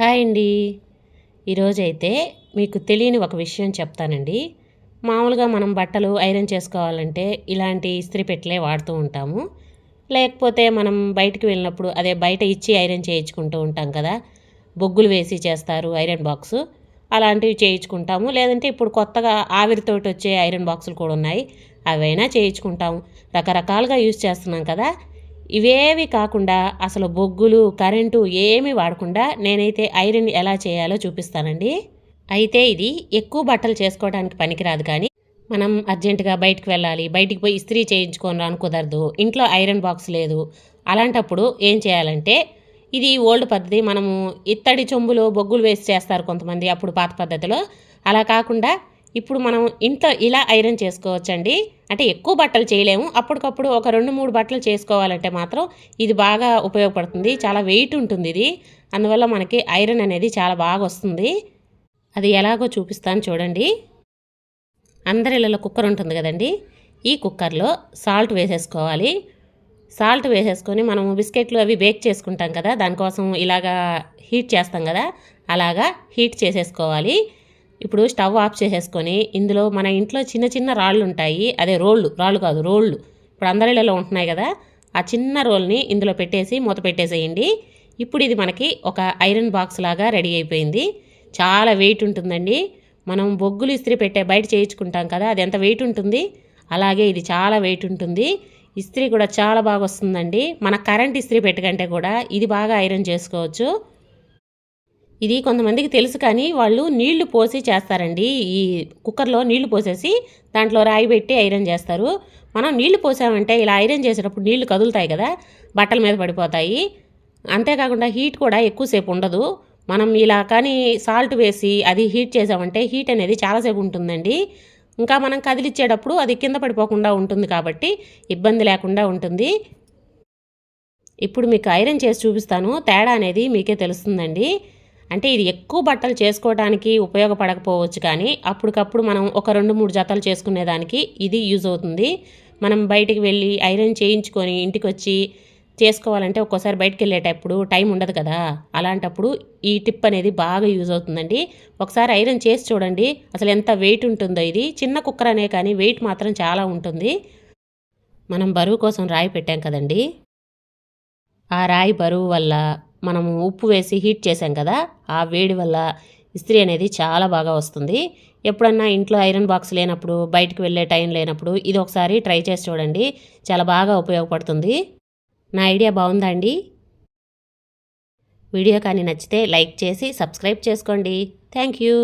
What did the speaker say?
Hi అండి. ఈరోజైతే మీకు తెలియని ఒక విషయం చెప్తానండి. మామూలుగా మనం బట్టలు ఐరన్ చేసుకోవాలంటే ఇలాంటి ఇస్త్రీ పెట్టలే వాడుతూ ఉంటాము. లేకపోతే మనం బయటికి వెళ్ళినప్పుడు అదే బయట ఇచ్చి ఐరన్ చేయించుకుంటూ ఉంటాం కదా. బొగ్గులు వేసి చేస్తారు ఐరన్ బాక్స్. అలాంటివి చేయించుకుంటాము. లేదంటే ఇప్పుడు కొత్తగా ఆవిరితోటి వచ్చే ఐరన్ బాక్సులు కూడా ఉన్నాయి. అవైనా చేయించుకుంటాము. రకరకాలుగా యూజ్ చేస్తున్నాం కదా. ఇవేవి కాకుండా అసలు బొగ్గులు కరెంటు ఏమీ వాడకుండా నేనైతే ఐరన్ ఎలా చేయాలో చూపిస్తానండి. అయితే ఇది ఎక్కువ బట్టలు చేసుకోవడానికి పనికిరాదు కానీ మనం అర్జెంటుగా బయటకు వెళ్ళాలి బయటికి పోయి ఇస్త్రీ చేయించుకొని రాను కుదరదు ఇంట్లో ఐరన్ బాక్స్ లేదు. అలాంటప్పుడు ఏం చేయాలంటే ఇది ఓల్డ్ పద్ధతి మనము ఇత్తడి చెంబులో బొగ్గులు వేసి చేస్తారు కొంతమంది అప్పుడు పాత పద్ధతిలో. అలా కాకుండా ఇప్పుడు మనం ఇంట్లో ఇలా ఐరన్ చేసుకోవచ్చండి. అంటే ఎక్కువ బట్టలు చేయలేము. అప్పటికప్పుడు ఒక రెండు మూడు బట్టలు చేసుకోవాలంటే మాత్రం ఇది బాగా ఉపయోగపడుతుంది. చాలా వెయిట్ ఉంటుంది ఇది. అందువల్ల మనకి ఐరన్ అనేది చాలా బాగా వస్తుంది. అది ఎలాగో చూపిస్తాను చూడండి. అందరి ఇళ్ళలో కుక్కర్ ఉంటుంది కదండి. ఈ కుక్కర్లో సాల్ట్ వేసేసుకోవాలి. సాల్ట్ వేసేసుకొని మనము బిస్కెట్లు అవి బేక్ చేసుకుంటాం కదా. దానికోసం ఇలాగా హీట్ చేస్తాం కదా. అలాగా హీట్ చేసేసుకోవాలి. ఇప్పుడు స్టవ్ ఆఫ్ చేసేసుకొని ఇందులో మన ఇంట్లో చిన్న చిన్న రాళ్ళు ఉంటాయి. అదే రోళ్ళు రాళ్ళు కాదు రోళ్ళు. ఇప్పుడు అందరిలో ఉంటున్నాయి కదా. ఆ చిన్న రోల్ని ఇందులో పెట్టేసి మూత పెట్టేసేయండి. ఇప్పుడు ఇది మనకి ఒక ఐరన్ బాక్స్ లాగా రెడీ అయిపోయింది. చాలా వెయిట్ ఉంటుందండి. మనం బొగ్గులు ఇస్త్రీ పెట్టే బయట చేయించుకుంటాం కదా అది ఎంత వెయిట్ ఉంటుంది? అలాగే ఇది చాలా వెయిట్ ఉంటుంది. ఇస్త్రీ కూడా చాలా బాగా వస్తుందండి. మన కరెంట్ ఇస్త్రీ పెట్టకంటే కూడా ఇది బాగా ఐరన్ చేసుకోవచ్చు. ఇది కొంతమందికి తెలుసు కానీ వాళ్ళు నీళ్ళు పోసి చేస్తారండి. ఈ కుక్కర్లో నీళ్ళు పోసేసి దాంట్లో రాయి పెట్టి ఐరన్ చేస్తారు. మనం నీళ్ళు పోసామంటే ఇలా ఐరన్ చేసేటప్పుడు నీళ్ళు కదులుతాయి కదా బట్టల మీద పడిపోతాయి. అంతేకాకుండా హీట్ కూడా ఎక్కువసేపు ఉండదు. మనం ఇలా కానీ సాల్ట్ వేసి అది హీట్ చేసామంటే హీట్ అనేది చాలాసేపు ఉంటుందండి. ఇంకా మనం కదిలిచ్చేటప్పుడు అది కింద పడిపోకుండా ఉంటుంది కాబట్టి ఇబ్బంది లేకుండా ఉంటుంది. ఇప్పుడు మీకు ఐరన్ చేసి చూపిస్తాను. తేడా అనేది మీకే తెలుస్తుందండి. అంటే ఇది ఎక్కువ బట్టలు చేసుకోవడానికి ఉపయోగపడకపోవచ్చు కానీ అప్పటికప్పుడు మనం ఒక రెండు మూడు జతలు చేసుకునేదానికి ఇది యూజ్ అవుతుంది. మనం బయటికి వెళ్ళి ఐరన్ చేయించుకొని ఇంటికి వచ్చి చేసుకోవాలంటే ఒక్కోసారి బయటకు వెళ్ళేటప్పుడు టైం ఉండదు కదా. అలాంటప్పుడు ఈ టిప్ అనేది బాగా యూజ్ అవుతుందండి. ఒకసారి ఐరన్ చేసి చూడండి అసలు ఎంత వెయిట్ ఉంటుందో ఇది. చిన్న కుక్కర్ అనే కానీ వెయిట్ మాత్రం చాలా ఉంటుంది. మనం బరువు కోసం రాయి పెట్టాం కదండి. ఆ రాయి బరువు వల్ల మనము ఉప్పు వేసి హీట్ చేసాం కదా ఆ వేడి వల్ల ఇస్త్రీ అనేది చాలా బాగా వస్తుంది. ఎప్పుడన్నా ఇంట్లో ఐరన్ బాక్స్ లేనప్పుడు బయటకు వెళ్ళే టైం లేనప్పుడు ఇది ఒకసారి ట్రై చేసి చూడండి. చాలా బాగా ఉపయోగపడుతుంది. నా ఐడియా బాగుందా అండి? వీడియో కానీ నచ్చితే లైక్ చేసి సబ్స్క్రైబ్ చేసుకోండి. Thank you.